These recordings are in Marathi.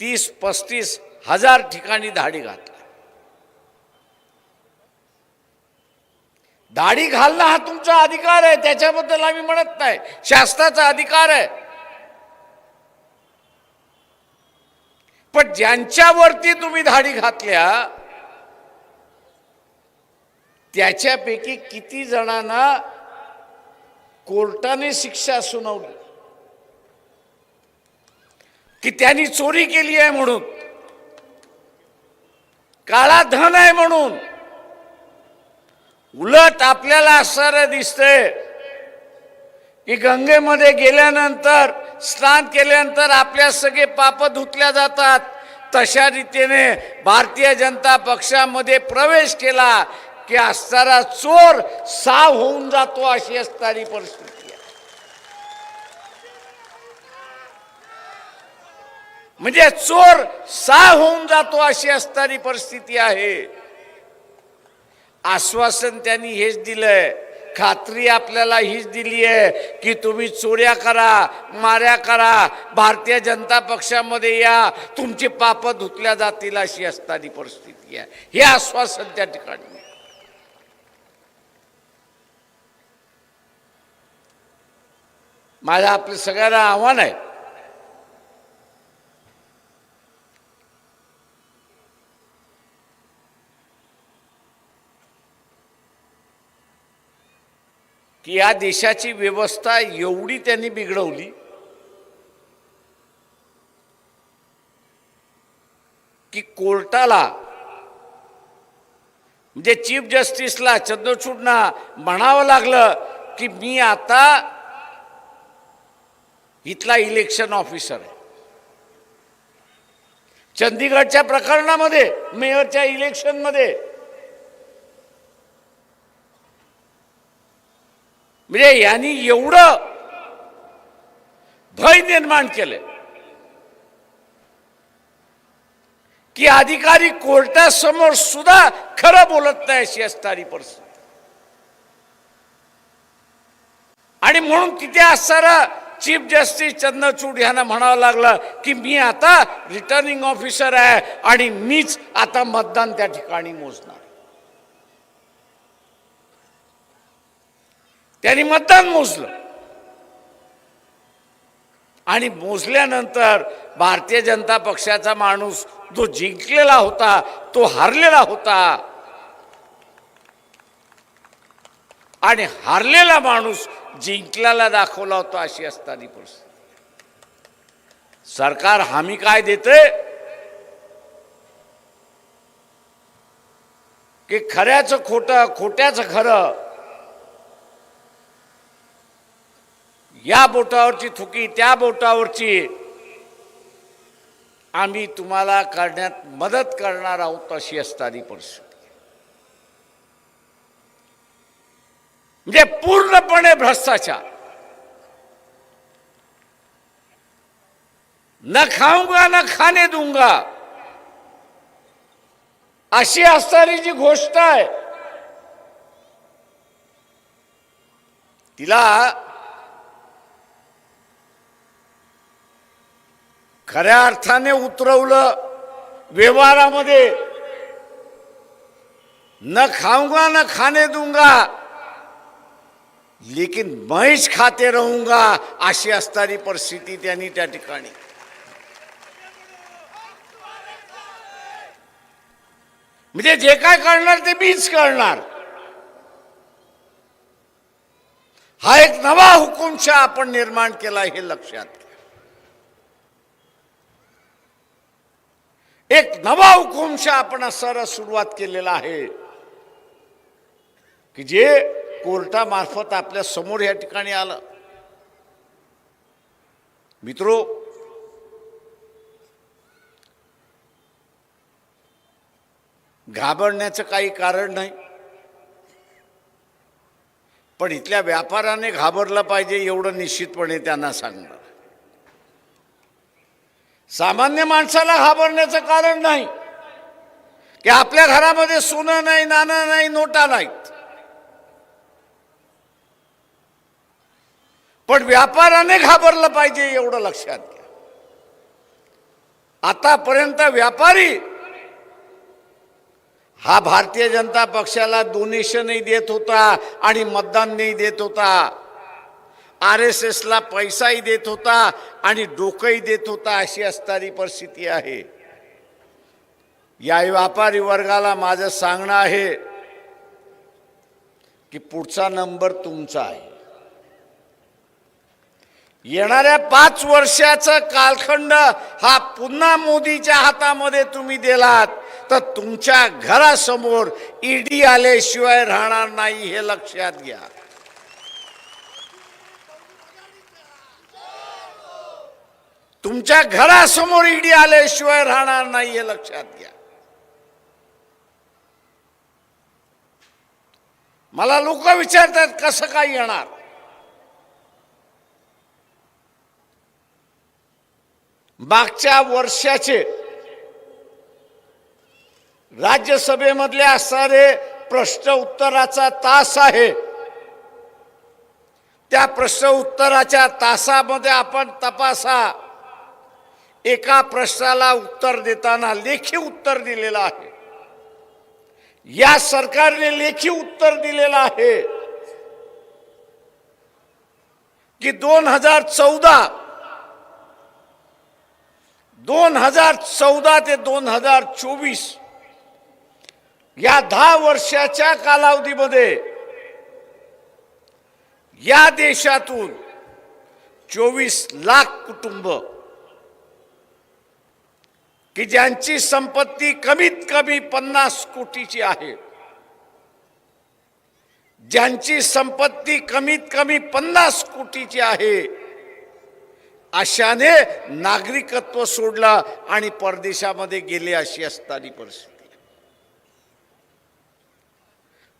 तीस पस्तीस हजार ठिकाणी धाडी घातला. दाढी घालणं हा तुमचा अधिकार आहे त्याच्याबद्दल आम्ही म्हणत नाही. शास्त्राचा अधिकार आहे. पण ज्यांच्यावरती तुम्ही धाडी घातल्या त्याच्यापैकी किती जणांना कोर्टाने शिक्षा सुनावली? की त्यांनी चोरी केली आहे म्हणून. काळा धन आहे म्हणून. उलट आपल्याला असं दिसतंय की गंगेमध्ये गेल्यानंतर स्नान केल्यानंतर आपल्या सगळे पाप धुतल्या जातात. तशा रीतीने भारतीय जनता पक्षामध्ये प्रवेश केला की असणारा चोर साव होऊन जातो अशी असणारी परिस्थिती आहे म्हणजे चोर सा होऊन जातो अशी असणारी परिस्थिती आहे. आश्वासन त्यांनी हेच दिलंय. खात्री आपल्याला हीच दिली आहे की तुम्ही चोऱ्या करा माऱ्या करा भारतीय जनता पक्षामध्ये या तुमची पाप धुतल्या जातील अशी असणारी परिस्थिती आहे. हे आश्वासन त्या ठिकाणी माझं आपलं सगळ्यांना आव्हान आहे. की या देशाची व्यवस्था एवढी त्यांनी बिघडवली. की कोर्टाला म्हणजे चीफ जस्टिसला चंद्रचूडना म्हणावं लागलं की मी आता इथला इलेक्शन ऑफिसर आहे. चंदीगडच्या प्रकरणामध्ये मेयरच्या इलेक्शनमध्ये म्हणजे यांनी एवढं भय निर्माण केलं की अधिकारी कोर्टासमोर सुद्धा खरं बोलत नाही अशी असणारी परिस्थिती. आणि म्हणून तिथे असणारा चीफ जस्टिस चंद्रचूड यांना म्हणावं लागलं की मी आता रिटर्निंग ऑफिसर आहे आणि मीच आता मतदान त्या ठिकाणी मोजणार. त्यांनी मतदान मोजलं. आणि मोजल्यानंतर भारतीय जनता पक्षाचा माणूस जो जिंकलेला होता तो हारलेला होता. आणि हारलेला माणूस जिंकल्याला दाखवला होता अशी असताना परिस्थिती. सरकार हमी काय देते की खऱ्याचं खोटं खोट्याचं खरं या बोटावरची थुकी त्या बोटावरची. आम्ही तुम्हाला करण्यात मदत करणार आहोत अशी असणारी परिस्थिती. म्हणजे पूर्णपणे भ्रष्टाचार. न खाऊंगा न खाणे दूंगा. अशी असणारी जी गोष्ट आहे तिला खऱ्या अर्थाने उतरवलं व्यवहारामध्ये. न खाऊंगा न खाने दूंगा. लेकिन मैच खाते रहूंगा अशी असणारी परिस्थिती त्यांनी त्या ठिकाणी. म्हणजे जे काय करणार ते मीच करणार. हा एक नवा हुकुमशा आपण निर्माण केला हे लक्षात एक नवा हुकुमशा आपण असायला सुरुवात केलेला आहे की जे कोर्टामार्फत आपल्यासमोर या ठिकाणी आलं. मित्रो घाबरण्याचं काही कारण नाही. पण इथल्या व्यापाराने घाबरलं पाहिजे एवढं निश्चितपणे त्यांना सांगणार. सामान्य माणसाला घाबरण्याचं कारण नाही. की आपल्या घरामध्ये सोनं नाही नाणं नाही नोटा नाहीत. पण व्यापाराने घाबरलं पाहिजे एवढं लक्षात घ्या. आतापर्यंत व्यापारी हा भारतीय जनता पक्षाला डोनेशनही देत होता आणि मतदानही देत होता. आर एस एसला पैसाही देत होता आणि डोकंही देत होता अशी असणारी परिस्थिती आहे. या व्यापारी वर्गाला माझं सांगणं आहे की पुढचा नंबर तुमचा आहे. येणाऱ्या पाच वर्षाचा कालखंड हा पुन्हा मोदीच्या हातामध्ये तुम्ही दिलात तर तुमच्या घरासमोर ईडी आल्याशिवाय राहणार नाही हे लक्षात घ्या. तुमच्या घरासमोर ईडी आल्याशिवाय राहणार नाही हे लक्षात घ्या. मला लोक विचारतात कसं काय येणार? मागच्या वर्षाचे राज्यसभेमधले असणारे प्रश्न उत्तराचा तास आहे. त्या प्रश्न उत्तराच्या तासामध्ये आपण तपासा. एका प्रश्नाला उत्तर देताना लेखी उत्तर दिलेलं आहे. या सरकारने लेखी उत्तर दिलेलं आहे. की दोन हजार चौदा दोन हजार चौदा ते दोन हजार चोवीस या दहा वर्षाच्या कालावधीमध्ये या देशातून चोवीस लाख कुटुंब की ज्यांची संपत्ती कमीत कमी पन्नास कोटीची आहे ज्यांची संपत्ती कमीत कमी पन्नास कोटीची आहे अशाने नागरिकत्व सोडलं आणि परदेशामध्ये गेले अशी असताना परिस्थिती.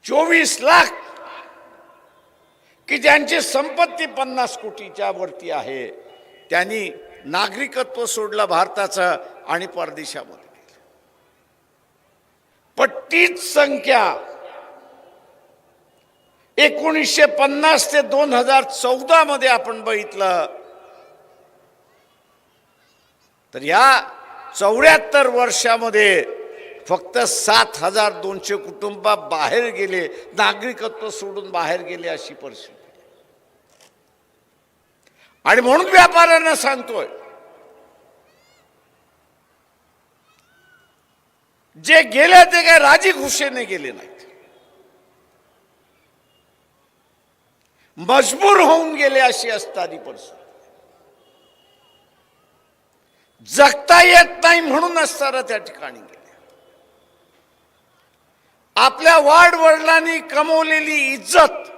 चोवीस लाख की ज्यांची संपत्ती पन्नास कोटीच्या वरती आहे त्यांनी नागरिकत्व सोडलं भारताचं आणि परदेशामध्ये गेलं. पट्टीच संख्या एकोणीसशे पन्नास ते दोन हजार चौदा मध्ये आपण बघितलं तर या चौऱ्याहत्तर वर्षामध्ये फक्त सात हजार दोनशे कुटुंब बाहेर गेले नागरिकत्व सोडून बाहेर गेले अशी परिस्थिती आणि म्हणून व्यापाऱ्यांना सांगतोय जे गेले ते काय राजी खुशेने गेले नाहीत. मजबूर होऊन गेले अशी असणारी परिस्थिती. जगता येत नाही म्हणून असताना त्या ठिकाणी गेले. आपल्या वाढ वडिलांनी कमवलेली इज्जत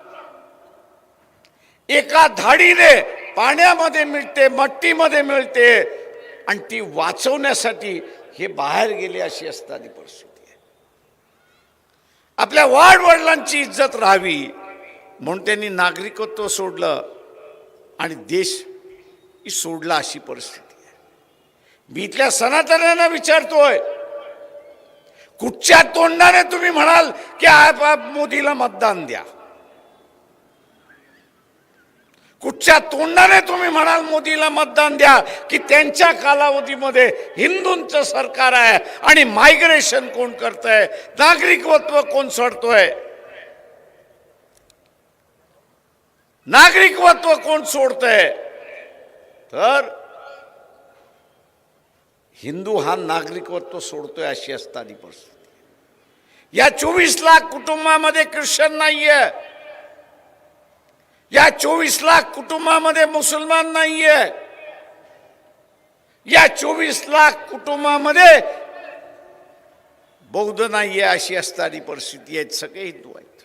एका धाडीने पाण्यामध्ये मिळते मट्टीमध्ये मिळते आणि ती वाचवण्यासाठी हे बाहेर गेले अशी असताना परिस्थिती आहे. आपल्या वाढ वडिलांची इज्जत राहावी म्हणून त्यांनी नागरिकत्व सोडलं आणि देश सोडला अशी परिस्थिती आहे. मी इथल्या सनातन्यांना विचारतोय कुठच्या तोंडाने तुम्ही म्हणाल की आप- आप मोदीला मतदान द्या? कुठच्या तोंडाने तुम्ही म्हणाल मोदीला मतदान द्या की त्यांच्या कालावधीमध्ये हिंदूंचं सरकार आहे आणि मायग्रेशन कोण करतंय? नागरिकत्व कोण सोडतोय? नागरिकत्व कोण सोडतंय? तर हिंदू हा नागरिकत्व सोडतोय अशी असतानी परिस्थिती. या चोवीस लाख कुटुंबामध्ये ख्रिश्चन नाहीये. या चोवीस लाख कुटुंबामध्ये मुसलमान नाहीये. या चोवीस लाख कुटुंबामध्ये बौद्ध नाहीये अशी असणारी परिस्थिती आहे सगळे हिंदू आहेत.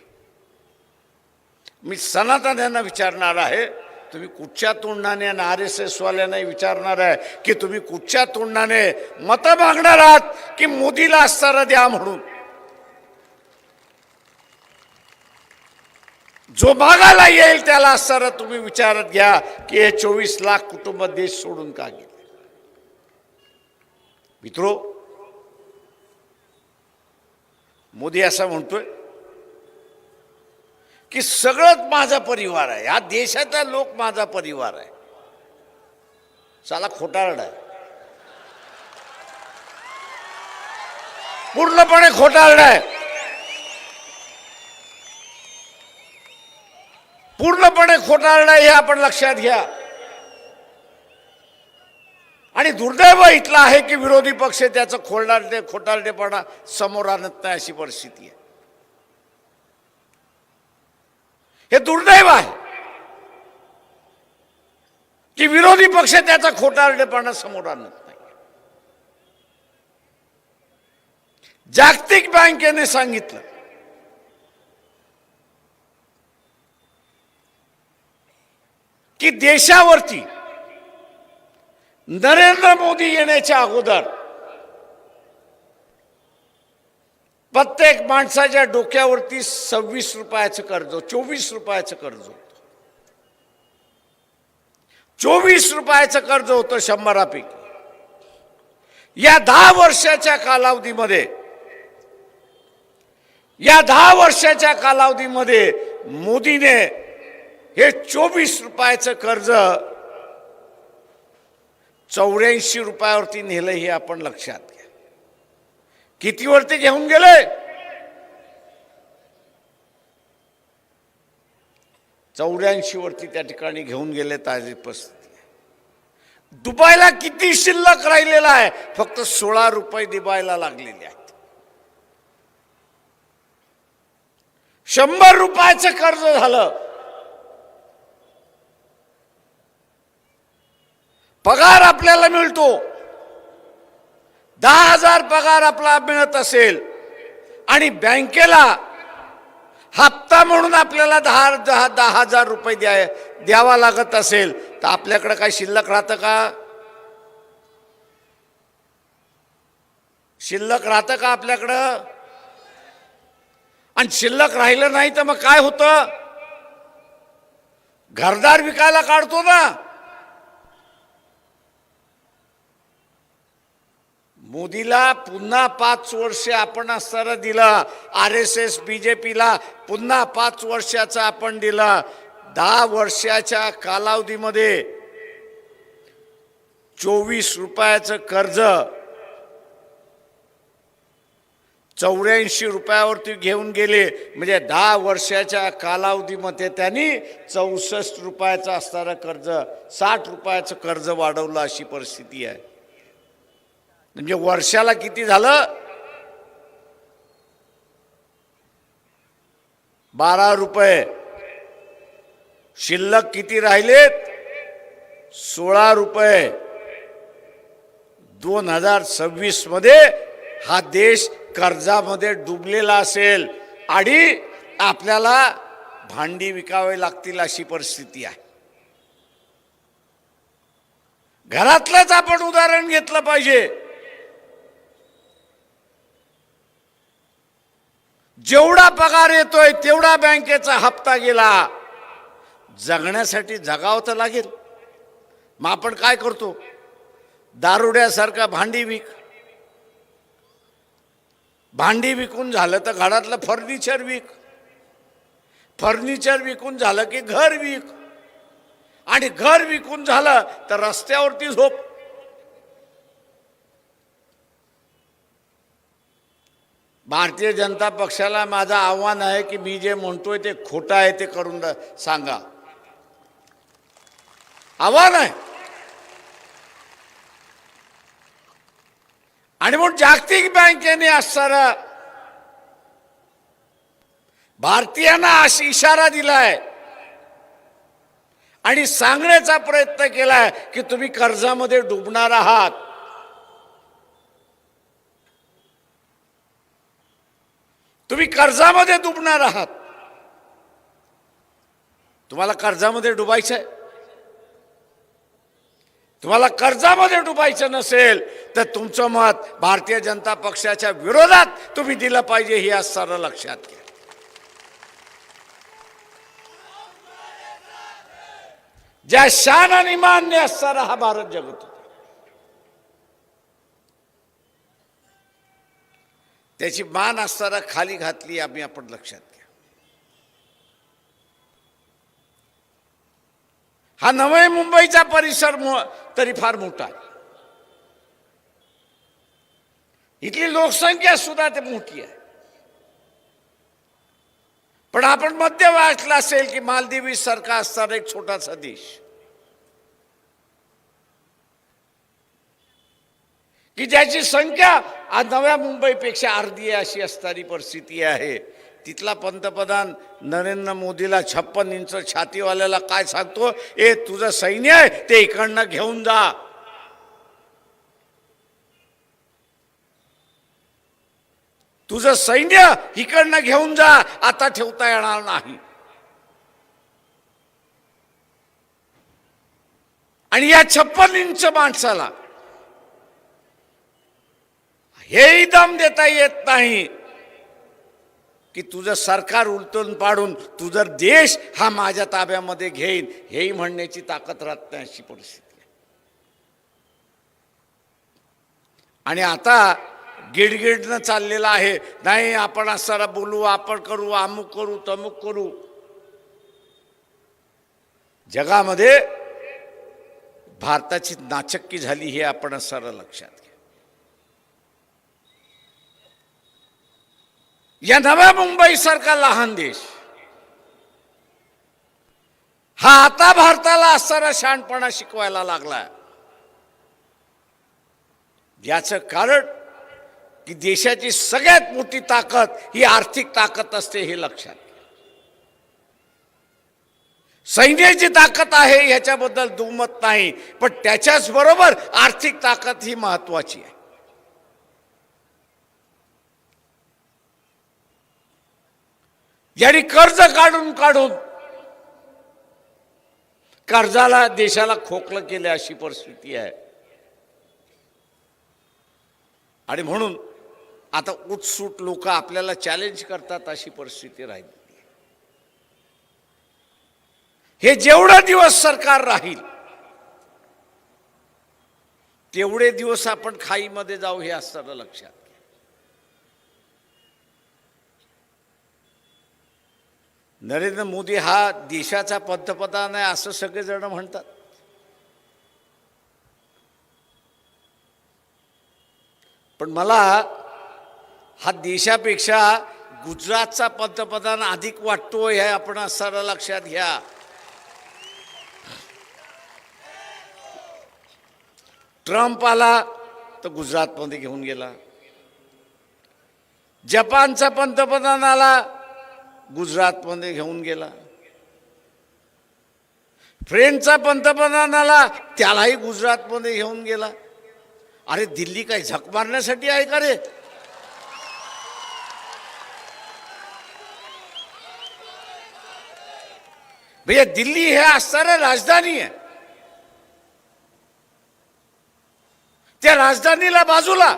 मी सनातन्यांना विचारणार आहे तुम्ही कुठच्या तोंडाने आणि आर एस एस वाल्यांना विचारणार आहे की तुम्ही कुठच्या तोंडाने मतं मागणार आहात की मोदीला असताना द्या म्हणून? जो मागायला येईल त्याला असताना तुम्ही विचारत घ्या की हे चोवीस लाख कुटुंब देश सोडून का गेले? मित्रो मोदी असं म्हणतोय की सगळंच माझा परिवार आहे. या देशाचा लोक माझा परिवार आहे. साला खोटारड आहे. पूर्णपणे खोटारड आहे. पूर्णपणे खोटारडा हे आपण लक्षात घ्या. आणि दुर्दैव इथला आहे की विरोधी पक्ष त्याचं खोलडारडे खोटारडेपणा समोर आणत नाही अशी परिस्थिती आहे. हे दुर्दैव आहे की विरोधी पक्ष त्याचा खोटारडेपणा समोर आणत नाही. जागतिक बँकेने सांगितलं की देशावरती नरेंद्र मोदी येण्याच्या अगोदर प्रत्येक माणसाच्या डोक्यावरती सव्वीस रुपयाचं कर्ज चोवीस रुपयाचं कर्ज होतं. चोवीस रुपयाचं कर्ज होतं शंभरापैकी. या दहा वर्षाच्या कालावधीमध्ये या दहा वर्षाच्या कालावधीमध्ये मोदीने हे चोवीस रुपयाचं कर्ज चौऱ्याऐंशी रुपयावरती नेलं हे आपण लक्षात घ्या. कितीवरती घेऊन गेले चौऱ्याऐंशी वरती त्या ठिकाणी घेऊन गेले ताजी परिस्थिती दुबायला किती शिल्लक राहिलेला आहे? फक्त सोळा रुपये दिबायला लागलेले आहेत. शंभर रुपयाचं कर्ज झालं. पगार आपल्याला मिळतो. दहा हजार पगार आपला मिळत असेल आणि बँकेला हप्ता म्हणून आपल्याला दहा दहा दहा हजार रुपये द्या द्यावा लागत असेल तर आपल्याकडे काय शिल्लक राहतं का? शिल्लक राहतं का आपल्याकडं? आणि शिल्लक राहिलं नाही तर मग काय होतं? घरदार विकायला काढतो ना. मोदीला पुन्हा पाच वर्ष आपण असताना दिलं. R S S B J पीला पुन्हा पाच वर्षाचा आपण दिला. दहा वर्षाच्या कालावधीमध्ये चोवीस रुपयाचं कर्ज चौऱ्याऐंशी रुपयावरती घेऊन गेले. म्हणजे दहा वर्षाच्या कालावधीमध्ये त्यांनी चौसष्ट रुपयाचं असणारं कर्ज साठ रुपयाचं कर्ज वाढवलं अशी परिस्थिती आहे. म्हणजे वर्षाला किती झालं? बारा रुपये. शिल्लक किती राहिलेत? सोळा रुपये. दोन हजार सव्वीसमध्ये हा देश कर्जामध्ये डुबलेला असेल आणि आपल्याला भांडी विकावे लागतील अशी परिस्थिती आहे. घरातलंच आपण उदाहरण घेतलं पाहिजे. जेवढा पगार येतोय तेवढा बँकेचा हप्ता गेला. जगण्यासाठी जगावं तर लागेल. मग आपण काय करतो? दारुड्यासारखा भांडी विक. भांडी विकून झालं तर घरातलं फर्निचर विक. फर्निचर विकून झालं की घर विक. आणि घर विकून झालं तर रस्त्यावरती झोप. भारतीय जनता पक्षाला माझं आव्हान आहे की मी जे म्हणतोय ते खोटं आहे ते करून सांगा. आव्हान आहे. आणि म्हणून जागतिक बँकेने असणारा भारतीयांना अशी इशारा दिलाय. आणि सांगण्याचा प्रयत्न केलाय की तुम्ही कर्जामध्ये डुबणार आहात. तुम्ही कर्जामध्ये डुबणार आहात. तुम्हाला कर्जामध्ये डुबायचं आहे तुम्हाला कर्जामध्ये डुबायचं नसेल तर तुमचं मत भारतीय जनता पक्षाच्या विरोधात तुम्ही दिलं पाहिजे हे आज सारं लक्षात घ्या. ज्या शान आणि मान्य असणारा हा भारत जगत. त्याची मान असताना खाली घातली आम्ही आपण लक्षात घ्या. हा नवे मुंबईचा परिसर तरी फार मोठा आहे. इथली लोकसंख्या सुद्धा ते मोठी आहे. पण आपण मध्य वाचला असेल की मालदिवी सारखा असणारा एक छोटासा देश. की ज्याची संख्या आज नव्या मुंबईपेक्षा अर्धी अशी असणारी परिस्थिती आहे. तिथला पंतप्रधान नरेंद्र मोदीला छप्पन इंच छातीवाल्याला काय सांगतो? ए तुझं सैन्य आहे ते इकडनं घेऊन जा. तुझं सैन्य इकडनं घेऊन जा आता ठेवता येणार नाही. आणि या छप्पन इंच माणसाला हेही दम देता येत नाही की तुझं सरकार उलटून पाडून तुझा देश हा माझ्या ताब्यामध्ये घेईन हेही म्हणण्याची ताकद राहत नाही अशी परिस्थिती आणि आता गिडगिडनं चाललेलं आहे नाही आपण असं बोलू आपण करू अमुक करू तमुक करू. जगामध्ये भारताची नाचक्की झाली हे आपण सर लक्षात या नव्या मुंबईसारखा लहान देश. हा आता भारताला असणारा शहाणपणा शिकवायला लागला. याचं कारण की देशाची सगळ्यात मोठी ताकद ही आर्थिक ताकद असते हे लक्षात सैन्याची ताकद आहे ह्याच्याबद्दल दुमत नाही पण त्याच्याच बरोबर आर्थिक ताकद ही महत्वाची आहे. यांनी कर्ज काढून काढून कर्जाला देशाला खोकलं केलं अशी परिस्थिती आहे. आणि म्हणून आता उत्सूट लोक आपल्याला चॅलेंज करतात अशी परिस्थिती राहिली हे जेवढा दिवस सरकार राहील तेवढे दिवस आपण खाईमध्ये जाऊ हे असताना लक्षात. नरेंद्र मोदी हा देशाचा पंतप्रधान आहे असं सगळेजण म्हणतात. पण मला हा देशापेक्षा गुजरातचा पंतप्रधान अधिक वाटतो हे आपण असताना लक्षात घ्या. ट्रम्प आला तर गुजरातमध्ये घेऊन गेला. जपानचा पंतप्रधान आला गुजरातमध्ये घेऊन गेला. फ्रेंडचा पंतप्रधान आला त्यालाही गुजरातमध्ये घेऊन गेला. अरे दिल्ली काय झक मारण्यासाठी आहे का रे? भैया दिल्ली हे असणारं राजधानी आहे. त्या राजधानीला बाजूला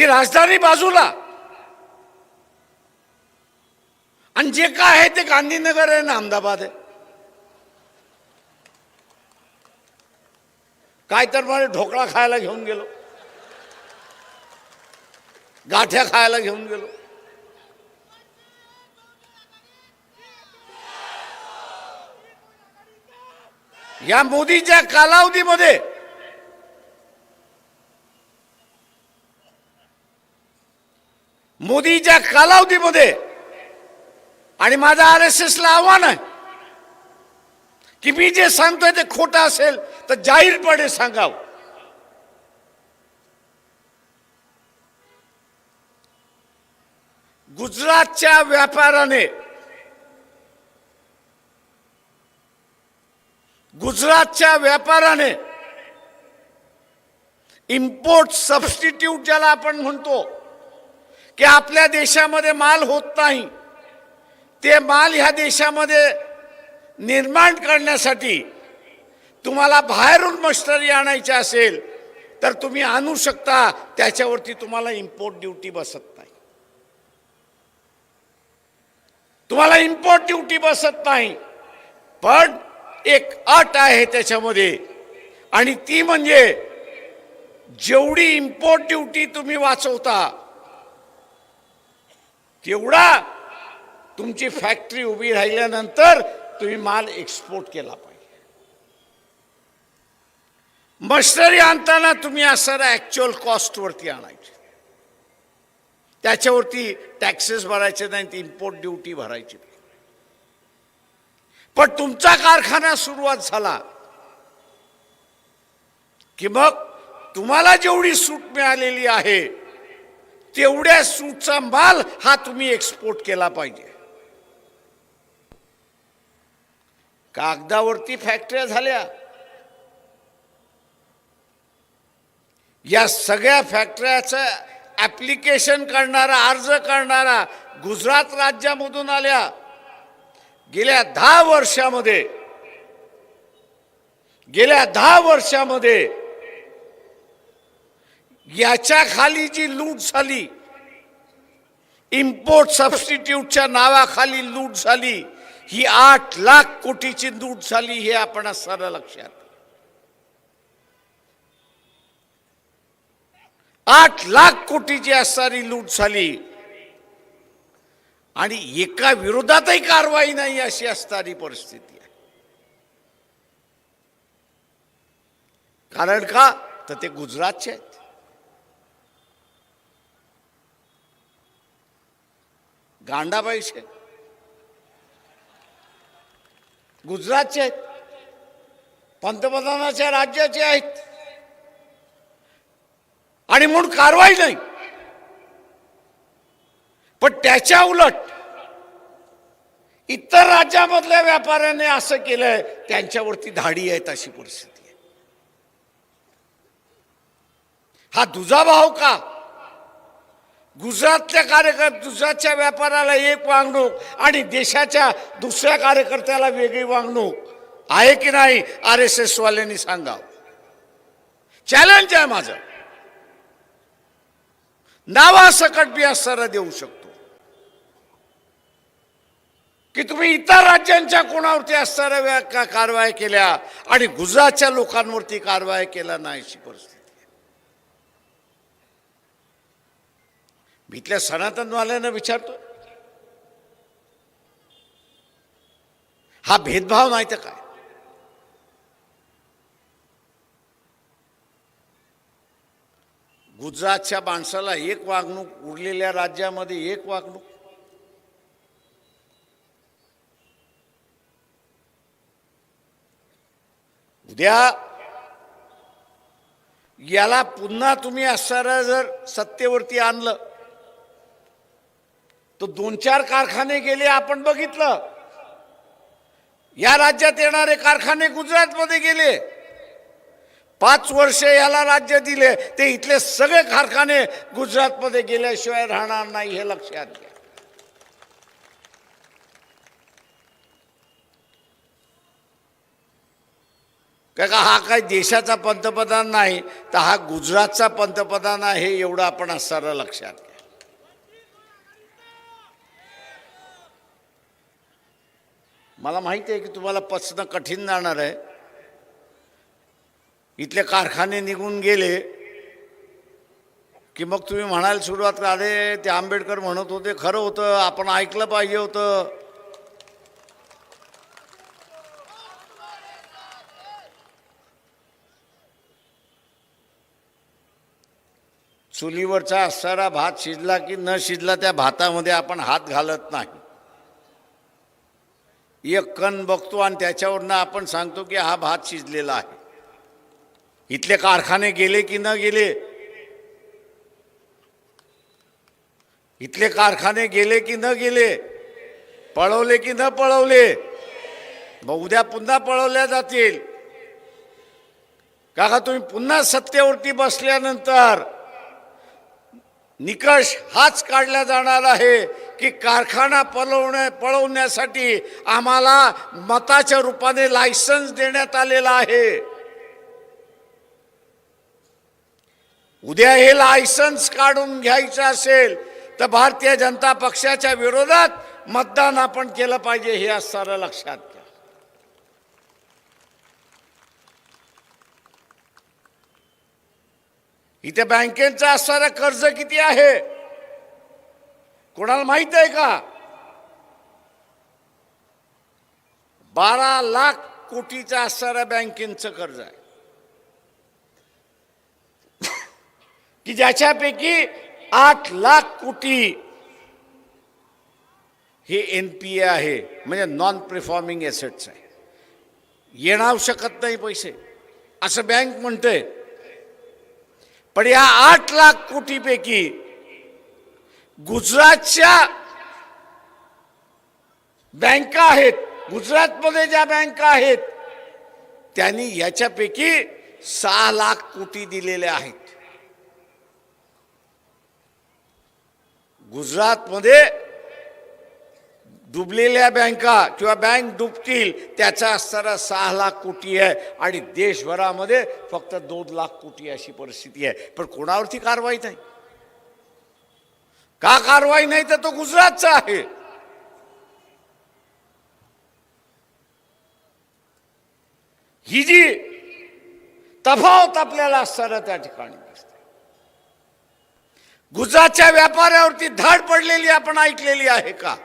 ती राजधानी बाजूला. आणि जे काय आहे ते गांधीनगर आहे ना अहमदाबाद आहे. काय तर मला ढोकळा खायला घेऊन गेलो. गाठ्या खायला घेऊन गेलो. या मोदीच्या कालावधीमध्ये मोदीच्या कालावधीमध्ये. आणि माझं आर एस एसला आव्हान आहे. की मी जे सांगतोय ते खोटं असेल तर जाहीरपणे सांगावं. गुजरातच्या व्यापाराने गुजरातच्या व्यापाराने इम्पोर्ट सबस्टिट्यूट ज्याला आपण म्हणतो की आपल्या देशामध्ये माल होत नाही. ते माल ह्या देशामध्ये निर्माण करण्यासाठी तुम्हाला बाहेरून मशनरी आणायची असेल तर तुम्ही आणू शकता. त्याच्यावरती तुम्हाला इम्पोर्ट ड्युटी बसत नाही. तुम्हाला इम्पोर्ट ड्युटी बसत नाही. पण एक अट आहे त्याच्यामध्ये. आणि ती म्हणजे जेवढी इम्पोर्ट ड्युटी तुम्ही वाचवता तेवढा तुमची फॅक्टरी उभी राहिल्यानंतर तुम्ही माल एक्सपोर्ट केला पाहिजे. मशनरी आणताना तुम्ही असं ॲक्च्युअल कॉस्टवरती आणायचे. त्याच्यावरती टॅक्सेस भरायचे नाही इम्पोर्ट ड्युटी भरायची. पण तुमचा कारखाना सुरुवात झाला की मग तुम्हाला जेवढी सूट मिळालेली आहे तेवढ्या सूटचा माल हा तुम्ही एक्सपोर्ट केला पाहिजे. कागदावरती फॅक्टऱ्या झाल्या. या सगळ्या फॅक्टऱ्याचं ॲप्लिकेशन करणारा अर्ज करणारा गुजरात राज्यामधून आल्या. गेल्या दहा वर्षामध्ये गेल्या दहा वर्षामध्ये याच्या खाली जी लूट झाली इम्पोर्ट सबस्टिट्यूटच्या नावाखाली लूट झाली ही आठ लाख कोटीची लूट झाली हे आपण सारं लक्षात. आठ लाख कोटीची असणारी लूट झाली. आणि एका विरोधातही कारवाई नाही अशी असणारी परिस्थिती आहे. कारण का? तर ते गुजरातचे आहेत. गांडाबाईचे गुजरातचे आहेत पंतप्रधानाच्या राज्याचे आहेत आणि म्हणून कारवाई नाही पण त्याच्या उलट इतर राज्यामधल्या व्यापाऱ्याने असं केलंय त्यांच्यावरती धाडी आहेत अशी परिस्थिती आहे हा दुजा भाव का गुजरातच्या कार्यकर्त गुजरातच्या व्यापाराला एक वागणूक आणि देशाच्या दुसऱ्या कार्यकर्त्याला वेगळी वागणूक. आहे की नाही आर एस एसवाल्यांनी सांगाव. चॅलेंज आहे माझं. नावासकट मी असताना देऊ शकतो. की तुम्ही इतर राज्यांच्या कोणावरती असणाऱ्या व्या- का- कारवाया केल्या आणि गुजरातच्या लोकांवरती कारवाई केला नाही अशी परिस्थिती. मी इथल्या सनातनवाल्यांना विचारतो हा भेदभाव नाही तर काय? गुजरातच्या माणसाला एक वागणूक उरलेल्या राज्यामध्ये एक वागणूक. उद्या याला पुन्हा तुम्ही असणारा जर सत्तेवरती आणलं तर दोन चार कारखाने गेले आपण बघितलं. या राज्यात येणारे कारखाने गुजरातमध्ये गेले. पाच वर्षे याला राज्य दिले ते इथले सगळे कारखाने गुजरातमध्ये गेल्याशिवाय राहणार नाही हे लक्षात घ्या. का हा काय देशाचा पंतप्रधान नाही तर हा गुजरातचा पंतप्रधान आहे एवढं आपण असणारं लक्षात घ्या. मला माहिती आहे की तुम्हाला पचणं कठीण जाणार आहे. इथले कारखाने निघून गेले की मग तुम्ही म्हणायला सुरुवात अरे ते आंबेडकर म्हणत होते खरं होतं आपण ऐकलं पाहिजे होतं. चुलीवरचा असणारा भात शिजला की न शिजला त्या भातामध्ये आपण हात घालत नाही. एक कण बघतो आणि त्याच्यावरनं आपण सांगतो की हा भात शिजलेला आहे. इथले कारखाने गेले की न गेले? इथले कारखाने गेले की न गेले? पळवले की न पळवले? मग उद्या पुन्हा पळवल्या जातील. काका तुम्ही पुन्हा सत्तेवरती बसल्यानंतर निकष हाच काढला जाणार आहे. की कारखाना पळवण्या पळवण्यासाठी आम्हाला मताच्या रूपाने लायसन्स देण्यात आलेला आहे. उद्या हे लायसन्स काढून घ्यायचं असेल तर भारतीय जनता पक्षाच्या विरोधात मतदान आपण केलं पाहिजे हे असणारं लक्षात घ्या. इथे बँकेचं असणारं कर्ज किती आहे? कोणाला माहीत आहे का? बारा लाख कोटीचं असणाऱ्या बँकेचं कर्ज आहे. की ज्याच्यापैकी आठ लाख कोटी हे एन पी ए आहे म्हणजे नॉन परफॉर्मिंग एसेट्स आहे. येणार शकत नाही पैसे. असं बँक म्हणते पण या आठ लाख कोटीपैकी गुजरातच्या बँका आहेत. गुजरातमध्ये ज्या बँका आहेत त्यांनी याच्यापैकी सहा लाख कोटी दिलेले आहेत. गुजरातमध्ये डुबलेल्या बँका किंवा बँक डुबतील त्याचा असणारा सहा लाख कोटी आहे. आणि देशभरामध्ये फक्त दोन लाख कोटी अशी परिस्थिती आहे. पण कोणावरती कारवाई नाही. का कारवाई नाही तर तो गुजरातचा आहे. ही जी तफावत आपल्याला असताना त्या ठिकाणी दिसते. गुजरातच्या व्यापाऱ्यावरती धाड पडलेली आपण ऐकलेली आहे का?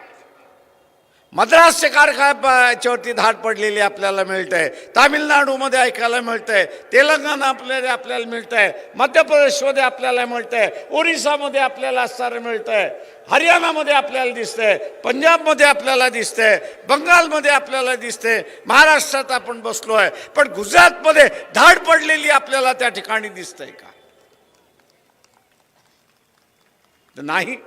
मद्रासच्या कारखाच्यावरती धाड पडलेली आपल्याला मिळतंय. आहे तामिळनाडूमध्ये ऐकायला मिळतंय. आहे तेलंगणा आपल्याला आपल्याला मिळतंय. आहे मध्य प्रदेशमध्ये आपल्याला मिळतंय. आहे ओरिसामध्ये आपल्याला असणारं मिळतंय. आहे हरियाणामध्ये आपल्याला दिसतंय. पंजाबमध्ये आपल्याला दिसतंय. बंगालमध्ये आपल्याला दिसतंय. महाराष्ट्रात आपण बसलो आहे पण गुजरातमध्ये धाड पडलेली आपल्याला त्या ठिकाणी दिसतंय का? नाही.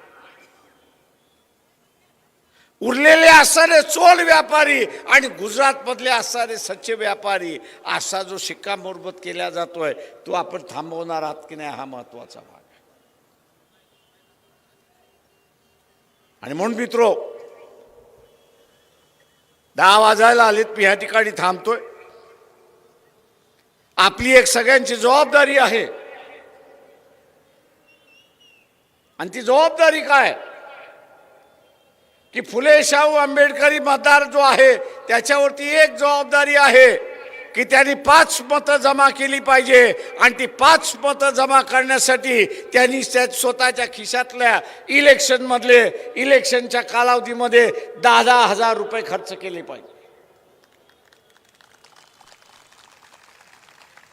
उरलेले असणारे चोल व्यापारी आणि गुजरातमधले असणारे सच्चे व्यापारी असा जो शिक्कामोर्बत केला जातोय तो आपण थांबवणार आहात की नाही हा महत्त्वाचा भाग आहे. आणि म्हणून मित्रो दहा वाजायला आलेत मी ह्या ठिकाणी थांबतोय. आपली एक सगळ्यांची जबाबदारी आहे. आणि ती जबाबदारी काय? की फुले शाहू आंबेडकरी मतदार जो आहे त्याच्यावरती एक जबाबदारी आहे की त्यांनी पाच मतं जमा केली पाहिजे. आणि ती पाच मतं जमा करण्यासाठी त्यांनी त्या स्वतःच्या खिशातल्या इलेक्शनमधले इलेक्शनच्या कालावधीमध्ये दहा दहा हजार रुपये खर्च केले पाहिजे.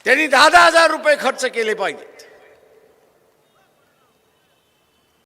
त्यांनी दहा दहा हजार रुपये खर्च केले पाहिजे.